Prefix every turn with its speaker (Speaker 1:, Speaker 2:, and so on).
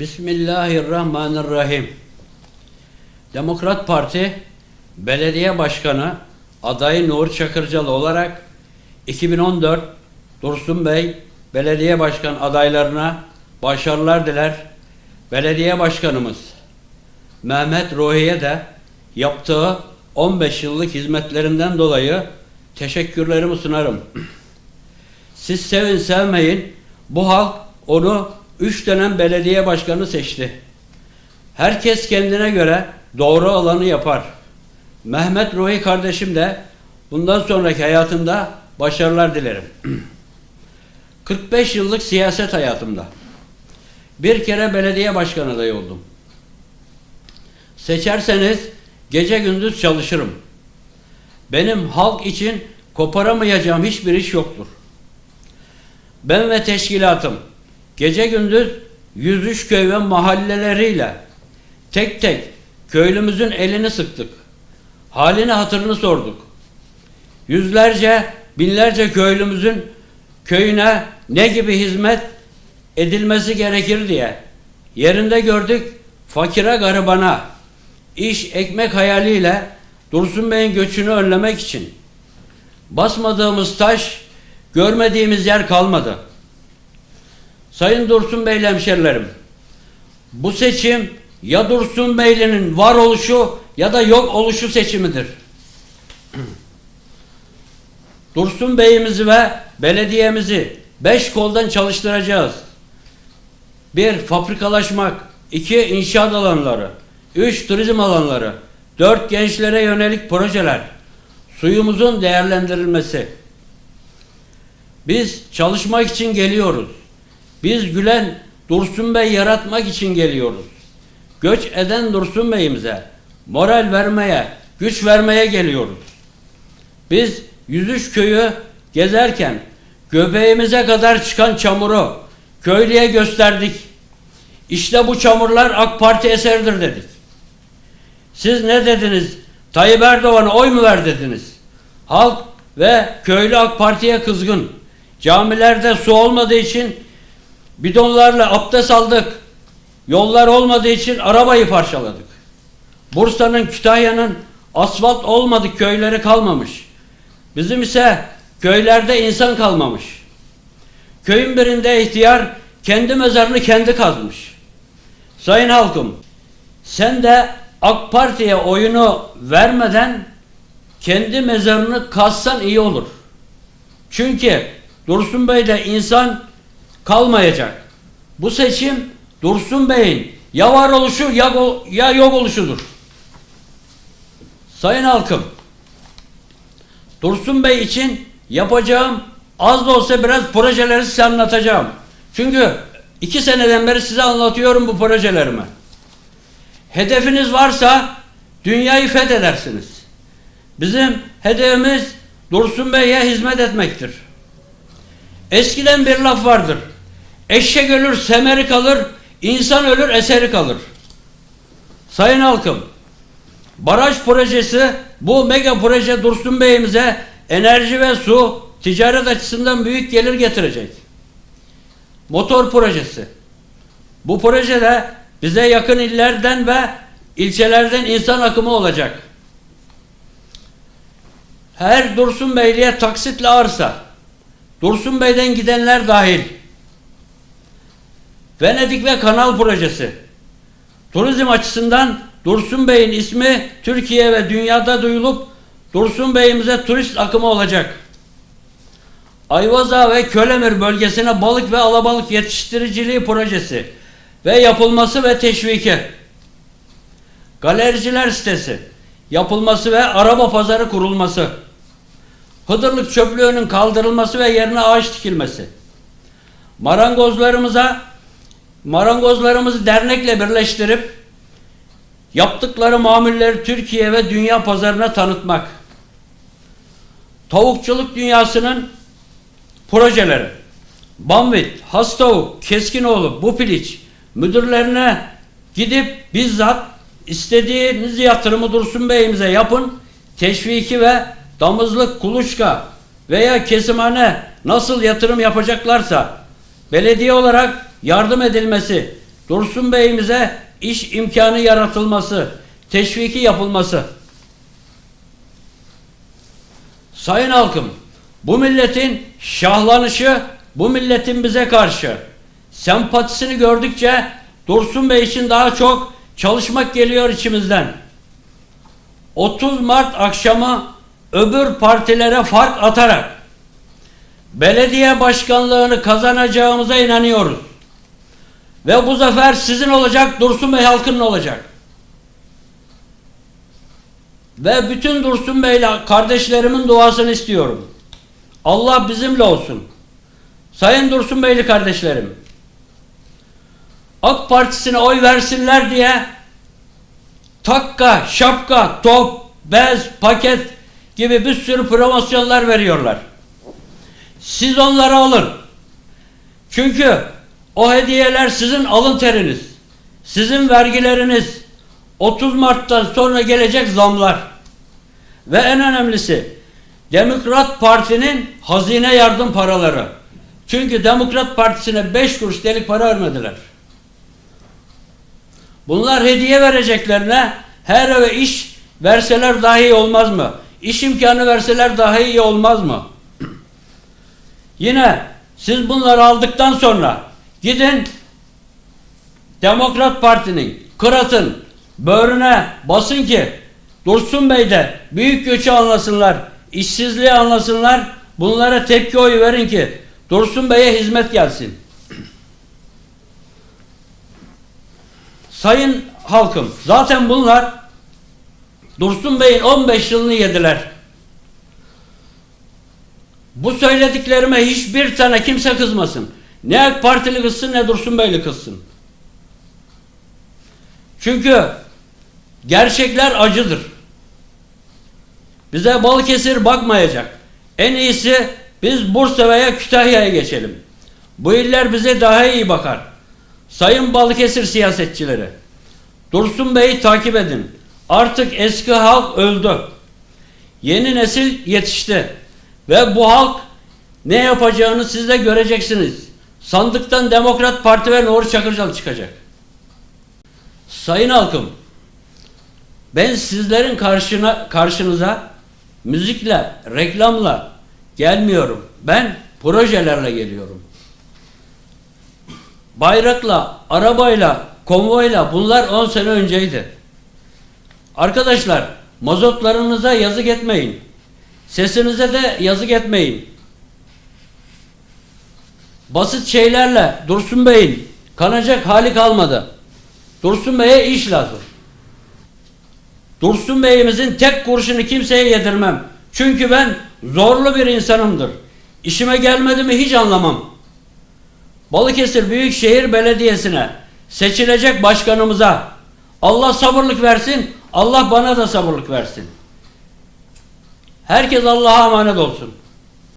Speaker 1: Bismillahirrahmanirrahim. Demokrat Parti Belediye Başkanı adayı Nur Çakırcalı olarak 2014 Dursun Bey Belediye Başkan adaylarına başarılar diler. Belediye Başkanımız Mehmet Ruhi'ye de yaptığı 15 yıllık hizmetlerinden dolayı teşekkürlerimi sunarım. Siz sevin sevmeyin bu halk onu üç dönem belediye başkanı seçti. Herkes kendine göre doğru olanı yapar. Mehmet Ruhi kardeşim de bundan sonraki hayatında başarılar dilerim. 45 yıllık siyaset hayatımda bir kere belediye başkanı adayı oldum. Seçerseniz gece gündüz çalışırım. Benim halk için koparamayacağım hiçbir iş yoktur. Ben ve teşkilatım gece gündüz 103 köy ve mahalleleriyle tek tek köylümüzün elini sıktık. Halini hatırını sorduk. Yüzlerce, binlerce köylümüzün köyüne ne gibi hizmet edilmesi gerekir diye yerinde gördük fakire garibana iş ekmek hayaliyle Dursun Bey'in göçünü önlemek için basmadığımız taş görmediğimiz yer kalmadı. Sayın Dursun Bey hemşerilerim bu seçim ya Dursun Beyli'nin var oluşu ya da yok oluşu seçimidir. Dursun Bey'imizi ve belediyemizi beş koldan çalıştıracağız. Bir, fabrikalaşmak. iki inşaat alanları. Üç, turizm alanları. Dört, gençlere yönelik projeler. Suyumuzun değerlendirilmesi. Biz çalışmak için geliyoruz. Biz gülen Dursun Bey yaratmak için geliyoruz. Göç eden Dursun Bey'imize moral vermeye, güç vermeye geliyoruz. Biz Yüzüş köyü gezerken göbeğimize kadar çıkan çamuru köylüye gösterdik. İşte bu çamurlar AK Parti eseridir dedik. Siz ne dediniz? Tayyip Erdoğan'a oy mu ver dediniz? Halk ve köylü AK Parti'ye kızgın. Camilerde su olmadığı için bidonlarla abdest aldık. Yollar olmadığı için arabayı parçaladık. Bursa'nın, Kütahya'nın asfalt olmadı, köyleri kalmamış. Bizim ise köylerde insan kalmamış. Köyün birinde ihtiyar kendi mezarını kendi kazmış. Sayın halkım, sen de AK Parti'ye oyunu vermeden kendi mezarını kazsan iyi olur. Çünkü Dursun Bey'de insan kalmayacak. Bu seçim Dursun Bey'in ya var oluşu ya, ya yok oluşudur. Sayın halkım, Dursun Bey için yapacağım az da olsa biraz projeleri size anlatacağım. Çünkü iki seneden beri size anlatıyorum bu projelerimi. Hedefiniz varsa dünyayı fethedersiniz. Bizim hedefimiz Dursun Bey'e hizmet etmektir. Eskiden bir laf vardır. Eşek ölür, semeri kalır, insan ölür, eseri kalır. Sayın halkım, baraj projesi bu mega proje Dursun Bey'imize enerji ve su ticaret açısından büyük gelir getirecek. Motor projesi. Bu projede bize yakın illerden ve ilçelerden insan akımı olacak. Her Dursun Beyliğe taksitle arsa, Dursun Bey'den gidenler dahil, Venedik ve Kanal projesi, turizm açısından Dursun Bey'in ismi Türkiye ve dünyada duyulup Dursun Bey'imize turist akımı olacak. Ayvaza ve Kölemir bölgesine balık ve alabalık yetiştiriciliği projesi ve yapılması ve teşviki. Galericiler sitesi yapılması ve araba pazarı kurulması. Hıdırlık çöplüğünün kaldırılması ve yerine ağaç dikilmesi. Marangozlarımıza marangozlarımızı dernekle birleştirip yaptıkları mamulleri Türkiye ve dünya pazarına tanıtmak. Tavukçuluk dünyasının projeleri. Bambit, Hastavuk, Keskinoğlu, Bupiliç müdürlerine gidip bizzat istediğiniz yatırımı Dursun Bey'imize yapın. Teşviki ve damızlık, kuluçka veya kesimhane nasıl yatırım yapacaklarsa belediye olarak yardım edilmesi, Dursun Bey'imize iş imkanı yaratılması, teşviki yapılması. Sayın halkım, bu milletin şahlanışı, bu milletin bize karşı sempatisini gördükçe Dursun Bey için daha çok çalışmak geliyor içimizden. 30 Mart akşamı öbür partilere fark atarak belediye başkanlığını kazanacağımıza inanıyoruz. Ve bu zafer sizin olacak, Dursun Bey halkının olacak. Ve bütün Dursun Bey'le kardeşlerimin duasını istiyorum. Allah bizimle olsun. Sayın Dursun Beyli kardeşlerim, AK Partisi'ne oy versinler diye takka, şapka, top, bez, paket gibi bir sürü promosyonlar veriyorlar. Siz onları alın. Çünkü o hediyeler sizin alın teriniz. Sizin vergileriniz. 30 Mart'tan sonra gelecek zamlar. Ve en önemlisi Demokrat Parti'nin hazine yardım paraları. Çünkü Demokrat Partisi'ne 5 kuruş delik para vermediler. Bunlar hediye vereceklerine her eve iş verseler daha iyi olmaz mı? İş imkanı verseler daha iyi olmaz mı? Yine siz bunları aldıktan sonra gidin Demokrat Parti'nin, Kırat'ın böğrüne basın ki Dursun Bey de büyük göçü anlasınlar, işsizliği anlasınlar, bunlara tepki oyu verin ki Dursun Bey'e hizmet gelsin. Sayın halkım, zaten bunlar Dursun Bey'in 15 yılını yediler. Bu söylediklerime hiçbir tane kimse kızmasın. Ne AK Partili kızsın ne Dursun Beyli kızsın. Çünkü gerçekler acıdır. Bize Balıkesir bakmayacak. En iyisi biz Bursa veya Kütahya'ya geçelim. Bu iller bize daha iyi bakar. Sayın Balıkesir siyasetçileri, Dursun Bey'i takip edin. Artık eski halk öldü. Yeni nesil yetişti. Ve bu halk ne yapacağını siz de göreceksiniz. Sandıktan Demokrat Parti ve Nuri Çakırcal çıkacak. Sayın halkım, ben sizlerin karşına karşınıza müzikle, reklamla gelmiyorum. Ben projelerle geliyorum. Bayrakla, arabayla, konvoyla bunlar 10 sene önceydi. Arkadaşlar, mazotlarınıza yazık etmeyin. Sesinize de yazık etmeyin. Basit şeylerle Dursun Bey'in kanacak hali kalmadı. Dursun Bey'e iş lazım. Dursun Bey'imizin tek kurşunu kimseye yedirmem. Çünkü ben zorlu bir insanımdır. İşime gelmedi mi hiç anlamam. Balıkesir Büyükşehir Belediyesi'ne seçilecek başkanımıza Allah sabırlık versin, Allah bana da sabırlık versin. Herkes Allah'a emanet olsun.